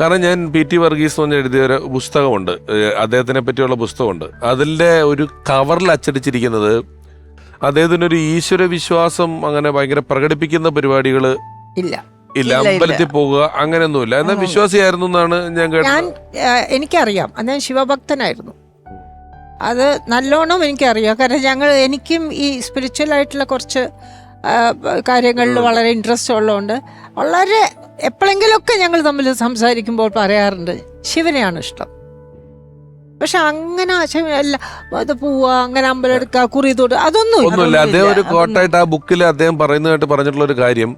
കാരണം ഞാൻ P T Varghese എന്ന് എഴുതിയ ഒരു പുസ്തകമുണ്ട്. അദ്ദേഹത്തിനെ പറ്റിയുള്ള പുസ്തകമുണ്ട്. അതിന്റെ ഒരു കവറിൽ അച്ചടിച്ചിരിക്കുന്നത് അദ്ദേഹത്തിന് ഒരു ഈശ്വര വിശ്വാസം അങ്ങനെ ഭയങ്കര പ്രകടിപ്പിക്കുന്ന പരിപാടികൾ ഇല്ല. ഇല്ല. അമ്പലത്തിൽ പോകുക അങ്ങനെയൊന്നുമില്ല. എന്നാൽ വിശ്വാസിയായിരുന്നു എന്നാണ് ഞാൻ കേട്ടത്. എനിക്കറിയാം. അത് ഞാൻ ശിവഭക്തനായിരുന്നു. അത് നല്ലോണം എനിക്കറിയാം. കാരണം ഞങ്ങൾ എനിക്കും ഈ സ്പിരിച്വൽ ആയിട്ടുള്ള കുറച്ച് കാര്യങ്ങളിൽ വളരെ ഇൻട്രസ്റ്റ് ഉള്ളതുകൊണ്ട് വളരെ എപ്പോഴെങ്കിലുമൊക്കെ ഞങ്ങൾ തമ്മിൽ സംസാരിക്കുമ്പോൾ പറയാറുണ്ട് ശിവനെയാണ് ഇഷ്ടം. പക്ഷെ അങ്ങനെ ശിവ- അല്ല അത് പോവാ അങ്ങനെ അമ്പലം എടുക്കുക കുറി തൊട്ട് അതൊന്നും ഒന്നുമില്ല. അദ്ദേഹം ഒരു കോട്ടായിട്ട് ആ ബുക്കിൽ അദ്ദേഹം പറയുന്നതായിട്ട് പറഞ്ഞിട്ടുള്ള ഒരു കാര്യം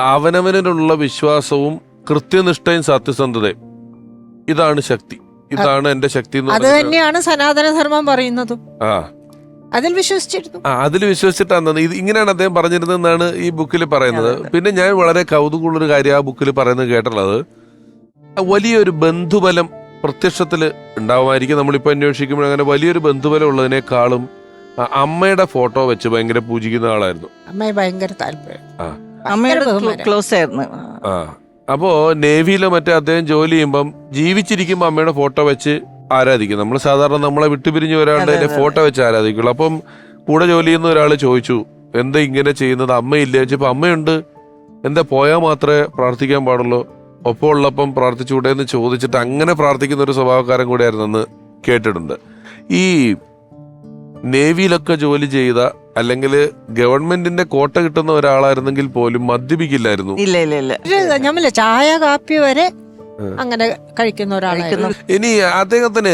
അവനവനുള്ള അവനവനിലുള്ള വിശ്വാസവും കൃത്യനിഷ്ഠയും സത്യസന്ധതയും. ഇതാണ് ശക്തി. ഇതാണ് എന്റെ ശക്തി അത് തന്നെയാണ് തന്നെയാണ് സനാതനധർമ്മം പറയുന്നതും. ആ. അതിൽ വിശ്വസിച്ചിരുന്നു. ആ അതിൽ വിശ്വസിച്ചിട്ടാണ്. ഇത് ഇങ്ങനെയാണ് അദ്ദേഹം പറഞ്ഞിരുന്നതെന്നാണ് ഈ ബുക്കിൽ പറയുന്നത്. പിന്നെ ഞാൻ വളരെ കൗതുകമുള്ളൊരു കാര്യം ആ ബുക്കിൽ പറയുന്നത് കേട്ടുള്ളത് വലിയൊരു ബന്ധുബലം പ്രത്യക്ഷത്തിൽ ഉണ്ടാവുമായിരിക്കും. നമ്മളിപ്പോൾ അന്വേഷിക്കുമ്പോൾ അങ്ങനെ വലിയൊരു ബന്ധുബലം ഉള്ളതിനേക്കാളും അമ്മയുടെ ഫോട്ടോ വെച്ച് ഭയങ്കര പൂജിക്കുന്ന ആളായിരുന്നു. അമ്മയെ ഭയങ്കര താല്പര്യം. ആ. അമ്മയുടെ ക്ലോസ് ആയിരുന്നു ആ. അപ്പോ നേവിയിലെ മറ്റേ അദ്ദേഹം ജോലി ചെയ്യുമ്പം ജീവിച്ചിരിക്കുമ്പോൾ അമ്മയുടെ ഫോട്ടോ വെച്ച് ആരാധിക്കും? നമ്മൾ സാധാരണ നമ്മളെ വിട്ടുപിരിഞ്ഞ് ഒരാളുടെ അതെ, അതെ, ഫോട്ടോ വെച്ച് ആരാധിക്കുള്ളൂ. അപ്പം കൂടെ ജോലി ചെയ്യുന്ന ഒരാൾ ചോദിച്ചു എന്താ ഇങ്ങനെ ചെയ്യുന്നത്? അമ്മയില്ല? ചോദിച്ചപ്പൊ അമ്മയുണ്ട്. എന്താ പോയാൽ മാത്രമേ പ്രാർത്ഥിക്കാൻ പാടുള്ളൂ. ഒപ്പം ഉള്ളപ്പം പ്രാർത്ഥിച്ചുകൂടെ? എന്ന് ചോദിച്ചിട്ട് അങ്ങനെ പ്രാർത്ഥിക്കുന്ന ഒരു സ്വഭാവക്കാരൻ കൂടിയായിരുന്നെന്ന് കേട്ടിട്ടുണ്ട്. ഈ നേവിയിലൊക്കെ ജോലി ചെയ്ത അല്ലെങ്കിൽ ഗവൺമെന്റിന്റെ കോട്ട കിട്ടുന്ന ഒരാളായിരുന്നെങ്കിൽ പോലും മദ്യപിക്കില്ലായിരുന്നു. ഇല്ല ഇല്ല ഇല്ല. ഞമ്മല്ല ചായ കാപ്പി വരെ അങ്ങനെ കഴിക്കുന്ന ഒരാളായിരുന്നു. ഇനി അദ്ദേഹത്തിന്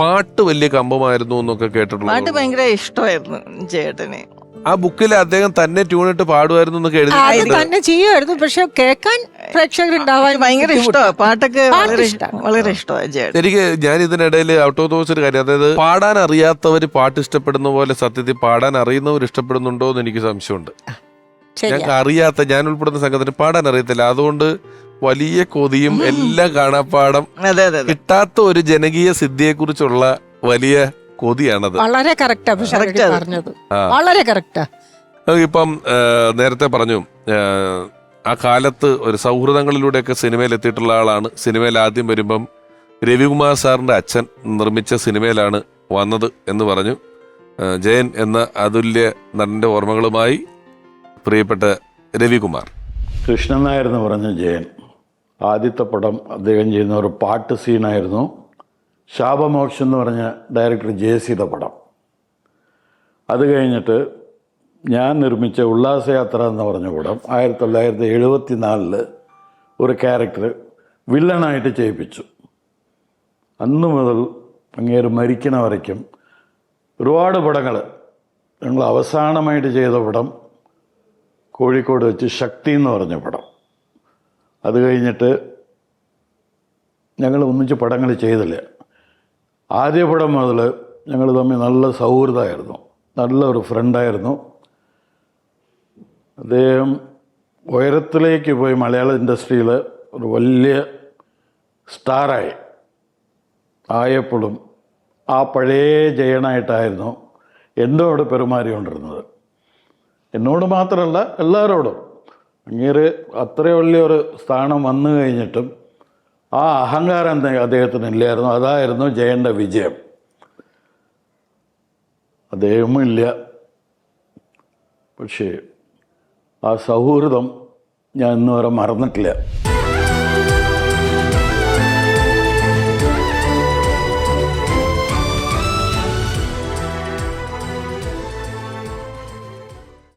പാട്ട് വലിയ കമ്പമായിരുന്നു എന്നൊക്കെ പാട്ട് കേട്ടിട്ടുള്ളത് ഭയങ്കര ഇഷ്ടമായിരുന്നു ചേട്ടന് ആ ബുക്കിൽ അദ്ദേഹം തന്നെ ട്യൂണിട്ട് പാടുമായിരുന്നു എന്നൊക്കെ തന്നെ ചെയ്യുമായിരുന്നു പക്ഷെ കേൾക്കാൻ പ്രേക്ഷകരുണ്ടാവാൻ ഭയങ്കര ഇഷ്ടമാണ് പാട്ടൊക്കെ വളരെ ഇഷ്ടം. വളരെ ഇഷ്ടമാണ് ചേട്ടൻ എനിക്ക് ഞാൻ ഇതിനിടയിൽ ഔട്ട് ഓഫ് ദോസ് ഒരു കാര്യം അതായത് പാടാൻ അറിയാത്തവർ പാട്ട് ഇഷ്ടപ്പെടുന്ന പോലെ സത്യത്തിൽ പാടാൻ അറിയുന്നവർ ഇഷ്ടപ്പെടുന്നുണ്ടോ എന്ന് എനിക്ക് സംശയമുണ്ട്. ഞങ്ങൾക്ക് അറിയാത്ത ഞാൻ ഉൾപ്പെടുന്ന സംഘത്തിന് പാടാൻ അറിയത്തില്ല. അതുകൊണ്ട് വലിയ കൊതിയും എല്ലാ കാണാപ്പാടം അതെ അതെ അതെ. കിട്ടാത്ത ഒരു ജനകീയ സിദ്ധിയെ കുറിച്ചുള്ള വലിയ കൊതിയാണത്. വളരെ കറക്റ്റാ. പറഞ്ഞത്. ആ. വളരെ കറക്റ്റാ ഇപ്പം നേരത്തെ പറഞ്ഞു ആ, ആ കാലത്ത് ഒരു സൗഹൃദങ്ങളിലൂടെയൊക്കെ സിനിമയിൽ എത്തിയിട്ടുള്ള ആളാണ്. സിനിമയിൽ ആദ്യം വരുമ്പം രവികുമാർ സാറിന്റെ അച്ഛൻ നിർമ്മിച്ച സിനിമയിലാണ് വന്നത് എന്ന് പറഞ്ഞു. ജയൻ എന്ന അതുല്യ നടന്റെ ഓർമ്മകളുമായി പ്രിയപ്പെട്ട രവികുമാർ. കൃഷ്ണൻ നായർ എന്ന് പറഞ്ഞ ജയൻ. ആദ്യത്തെ പടം അദ്ദേഹം ചെയ്യുന്ന ഒരു പാട്ട് സീനായിരുന്നു. ശാപമോക്ഷം എന്ന് പറഞ്ഞ ഡയറക്ടർ ജെ സിയുടെ പടം. അത് കഴിഞ്ഞിട്ട് ഞാൻ നിർമ്മിച്ച ഉല്ലാസയാത്ര എന്ന് പറഞ്ഞ പടം ആയിരത്തി തൊള്ളായിരത്തി എഴുപത്തി നാലിൽ ഒരു ക്യാരക്ടർ വില്ലനായിട്ട് ചെയ്യിപ്പിച്ചു. അന്ന് മുതൽ അങ്ങേര് മരിക്കണ വരയ്ക്കും ഒരുപാട് പടങ്ങൾ ഞങ്ങൾ അവസാനമായിട്ട് ചെയ്ത പടം കോഴിക്കോട് വെച്ച് ശക്തി എന്ന് പറഞ്ഞ പടം. അത് കഴിഞ്ഞിട്ട് ഞങ്ങൾ ഒന്നിച്ച് പടങ്ങൾ ചെയ്തില്ല. ആദ്യ പടം മുതൽ ഞങ്ങൾ തമ്മിൽ നല്ല സൗഹൃദമായിരുന്നു. നല്ലൊരു ഫ്രണ്ടായിരുന്നു. അദ്ദേഹം ഉയരത്തിലേക്ക് പോയി മലയാള ഇൻഡസ്ട്രിയിൽ ഒരു വലിയ സ്റ്റാറായി. ആയപ്പോഴും ആ പഴയ ജയനായിട്ടായിരുന്നു എന്നോട് പെരുമാറിക്കൊണ്ടിരുന്നത്. എന്നോട് മാത്രമല്ല എല്ലാവരോടും. അങ്ങേര് അത്ര വലിയൊരു സ്ഥാനം വന്നു കഴിഞ്ഞിട്ടും ആ അഹങ്കാരം അദ്ദേഹത്തിന് ഇല്ലായിരുന്നു. അതായിരുന്നു ജയന്റെ വിജയം. അദ്ദേഹമും ഇല്ല. പക്ഷേ ആ സൗഹൃദം ഞാൻ ഇന്നുവരെ മറന്നിട്ടില്ല.